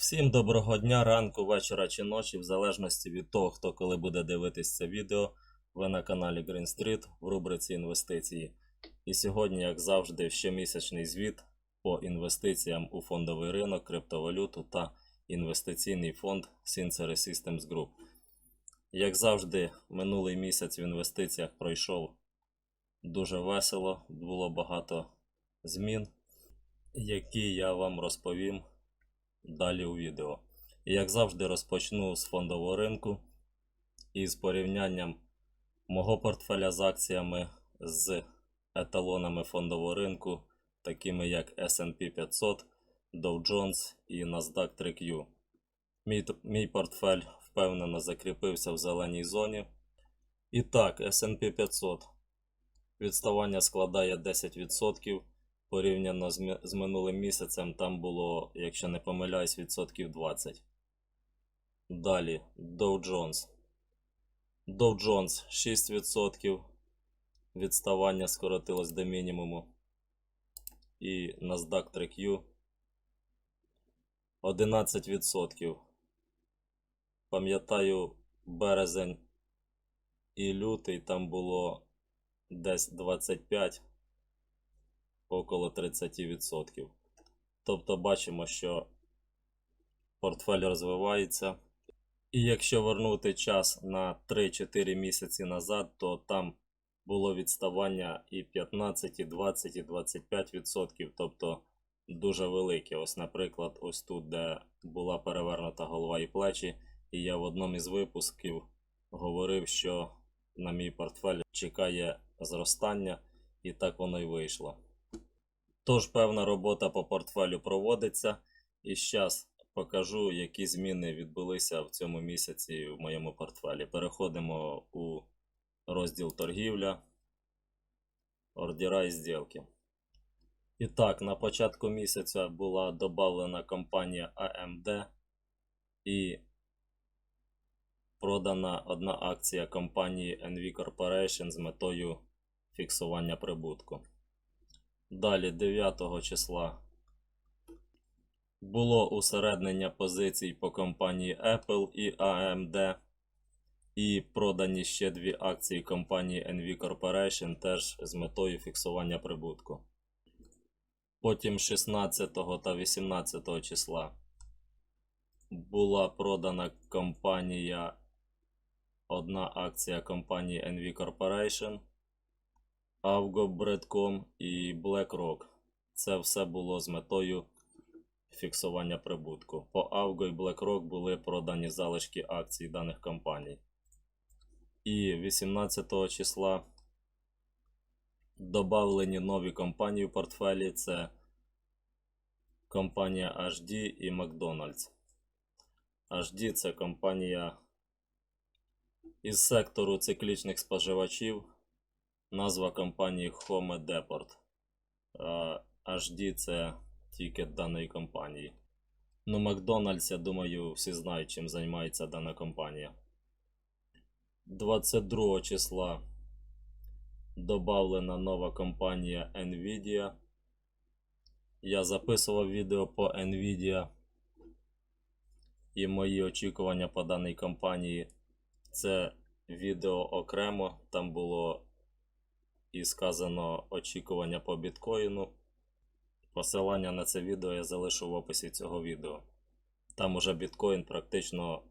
Всім доброго дня, ранку, вечора чи ночі, в залежності від того, хто коли буде дивитись це відео. Ви на каналі Green Street в рубриці інвестиції. І сьогодні, як завжди, щомісячний звіт по інвестиціям у фондовий ринок, криптовалюту та інвестиційний фонд Sincere Systems Group. Як завжди, минулий місяць в інвестиціях пройшов дуже весело, було багато змін, які я вам розповім далі у відео. Як завжди, розпочну з фондового ринку і з порівнянням мого портфеля з акціями з еталонами фондового ринку, такими як SP 500, Dow Jones і Nasdaq 3Q. Мій, мій портфель впевнено закріпився в зеленій зоні. І так, SP 500. Відставання складає 10%. Порівняно з, минулим місяцем там було, якщо не помиляюсь, відсотків 20. Далі Dow Jones. Dow Jones 6%. Відставання скоротилось до мінімуму. І Nasdaq 3Q 11%. Пам'ятаю, березень і лютий там було десь 25 около 30%. Тобто бачимо, що портфель розвивається. І якщо вернути час на 3-4 місяці назад, то там було відставання і 15, і 20, і 25%, тобто дуже велике. Ось, наприклад, ось тут, де була перевернута голова і плечі, і я в одному із випусків говорив, що на мій портфель чекає зростання, і так воно й вийшло. Тож певна робота по портфелю проводиться, і зараз покажу, які зміни відбулися в цьому місяці в моєму портфелі. Переходимо у розділ торгівля, ордера і зділки. І так, на початку місяця була додана компанія AMD і продана одна акція компанії NV Corporation з метою фіксування прибутку. Далі 9 числа було усереднення позицій по компанії Apple і AMD. І продані ще дві акції компанії NV Corporation теж з метою фіксування прибутку. Потім 16 та 18 числа була продана компанія одна акція компанії NV Corporation. Avgo, Breadcom і BlackRock. Це все було з метою фіксування прибутку. По Avgo і BlackRock були продані залишки акцій даних компаній. І 18 числа додавлені нові компанії в портфелі. Це компанія HD і McDonald's. HD це компанія із сектору циклічних споживачів. Назва компанії Home Depot. А HD це тікет даної компанії. Ну, Макдональдс, я думаю, всі знають, чим займається дана компанія. 22 числа додавлена нова компанія Nvidia. Я записував відео по Nvidia і мої очікування по даній компанії. Це відео окремо. Там було і сказано очікування по біткоїну. Посилання на це відео я залишу в описі цього відео. Там уже біткоін практично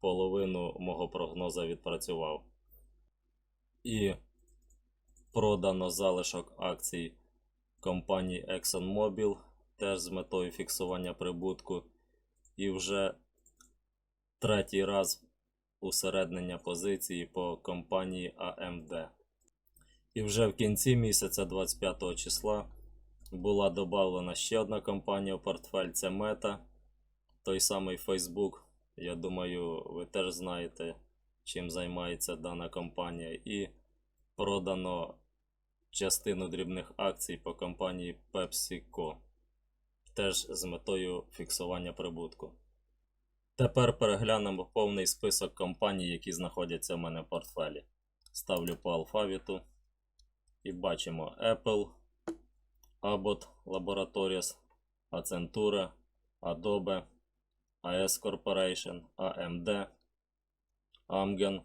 половину мого прогнозу відпрацював. І продано залишок акцій компанії ExxonMobil теж з метою фіксування прибутку. І вже третій раз усереднення позиції по компанії AMD. І вже в кінці місяця 25 числа була додана ще одна компанія в портфель це Meta, той самий Facebook. Я думаю, ви теж знаєте, чим займається дана компанія. І продано частину дрібних акцій по компанії PepsiCo. Теж з метою фіксування прибутку. Тепер переглянемо повний список компаній, які знаходяться в мене в портфелі. Ставлю по алфавіту. І бачимо Apple, Abbott Laboratories, Accenture, Adobe, AS Corporation, AMD, Amgen,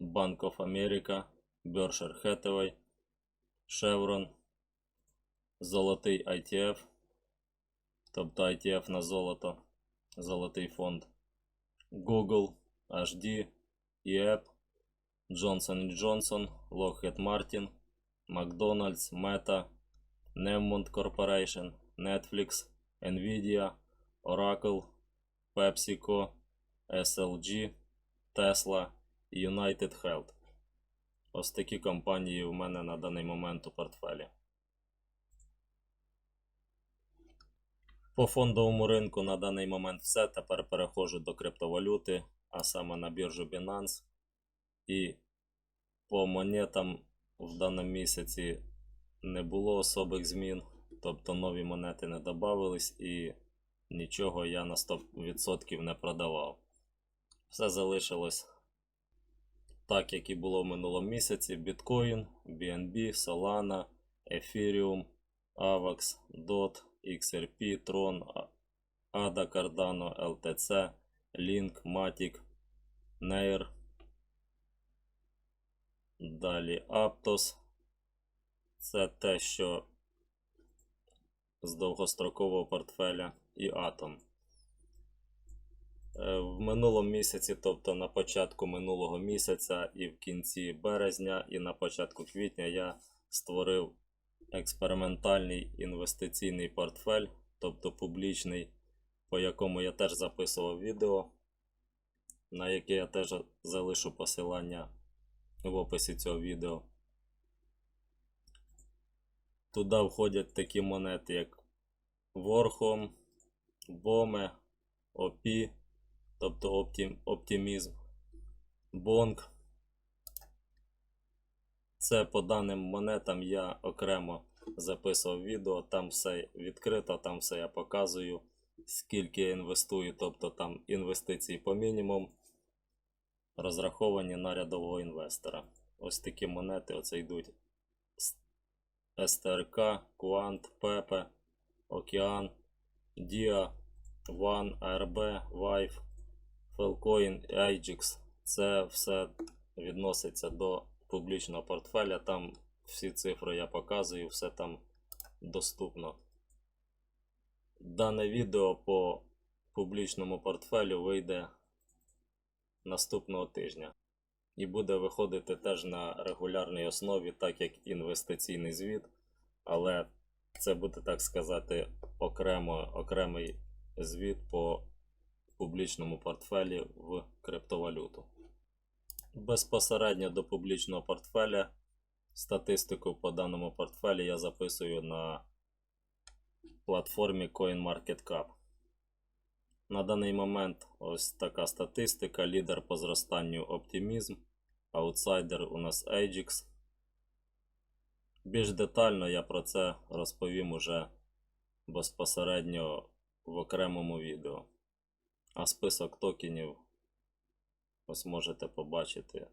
Bank of America, Berkshire Hathaway, Chevron, Золотий ITF, тобто ITF на золото, Золотий фонд, Google, HD, IEP, Johnson Johnson, Lockheed Martin, McDonald's, Meta, Newmont Corporation, Netflix, Nvidia, Oracle, PepsiCo, SLG, Tesla і United Health. Ось такі компанії у мене на даний момент у портфелі. По фондовому ринку на даний момент все. Тепер переходжу до криптовалюти, а саме на біржу Binance. І по монетам в даному місяці не було особих змін, тобто нові монети не додавались і нічого я на 100% не продавав. Все залишилось так, як і було в минулому місяці: Bitcoin, BNB, Solana, Ethereum, AVAX, DOT, XRP, Tron, ADA, Cardano, LTC, Link, Matic, Nair. Далі Aptos. Це те, що з довгострокового портфеля і Atom. Е, В минулому місяці, тобто на початку минулого місяця і в кінці березня, і на початку квітня я створив експериментальний інвестиційний портфель, тобто публічний, по якому я теж записував відео, на яке я теж залишу посилання в описі цього відео. Туди входять такі монети, як Ворхом, Боме, Опі, тобто Оптім, Оптимізм, Бонг. Це по даним монетам я окремо записував відео, там все відкрито, там все я показую, скільки я інвестую, тобто там інвестиції по мінімум розраховані на рядового інвестора. Ось такі монети оце йдуть. СТРК, Квант, Пепе, Океан, Діа, Ван, АРБ, Вайф, Фелкоін, Ajax. Це все відноситься до публічного портфеля. Там всі цифри я показую, все там доступно. Дане відео по публічному портфелю вийде наступного тижня. І буде виходити теж на регулярній основі, так як інвестиційний звіт, але це буде, так сказати, окремо, окремий звіт по публічному портфелі в криптовалюту. Безпосередньо до публічного портфеля статистику по даному портфелі я записую на платформі CoinMarketCap. На даний момент ось така статистика. Лідер по зростанню оптимізм, аутсайдер у нас Ajax. Більш детально я про це розповім уже безпосередньо в окремому відео. А список токенів ось можете побачити,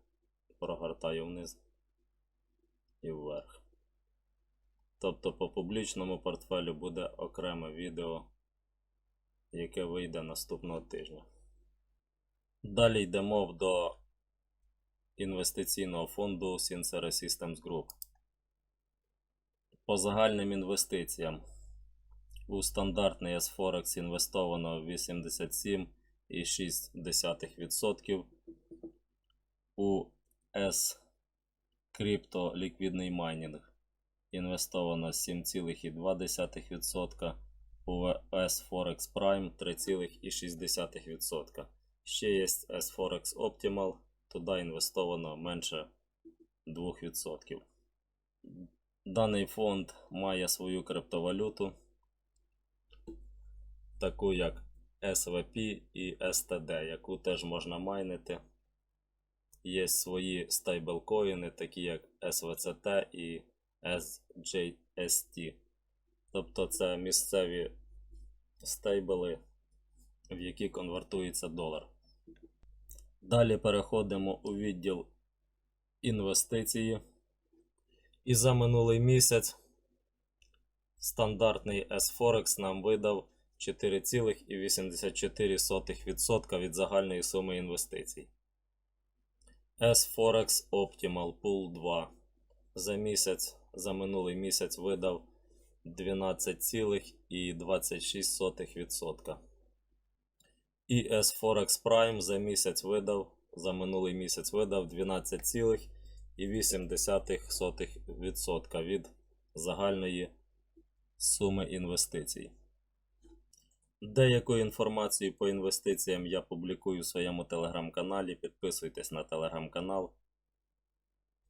прогортаю вниз і вверх. Тобто по публічному портфелю буде окреме відео яке вийде наступного тижня. Далі йдемо до інвестиційного фонду Sincere Systems Group. По загальним інвестиціям у стандартний S-Forex інвестовано 87,6%. У S Crypto ліквідний майнінг інвестовано 7,2%. У S Forex Prime 3,6%. Ще є S Forex Optimal, туди інвестовано менше 2%. Даний фонд має свою криптовалюту, таку як SVP і STD, яку теж можна майнити. Є свої стейблкоїни, такі як SVCT і SJST. Тобто це місцеві стейбли, в які конвертується долар. Далі переходимо у відділ інвестиції. І за минулий місяць стандартний S-Forex нам видав 4,84% від загальної суми інвестицій. S-Forex Optimal Pool 2 за місяць, за минулий місяць видав 12,26%. І S-Forex Prime за місяць видав, за минулий місяць видав 12,8% від загальної суми інвестицій. Деяку інформацію по інвестиціям я публікую в своєму телеграм-каналі. Підписуйтесь на телеграм-канал.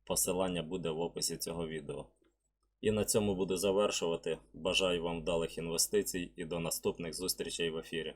Посилання буде в описі цього відео. І на цьому буду завершувати. Бажаю вам вдалих інвестицій і до наступних зустрічей в ефірі.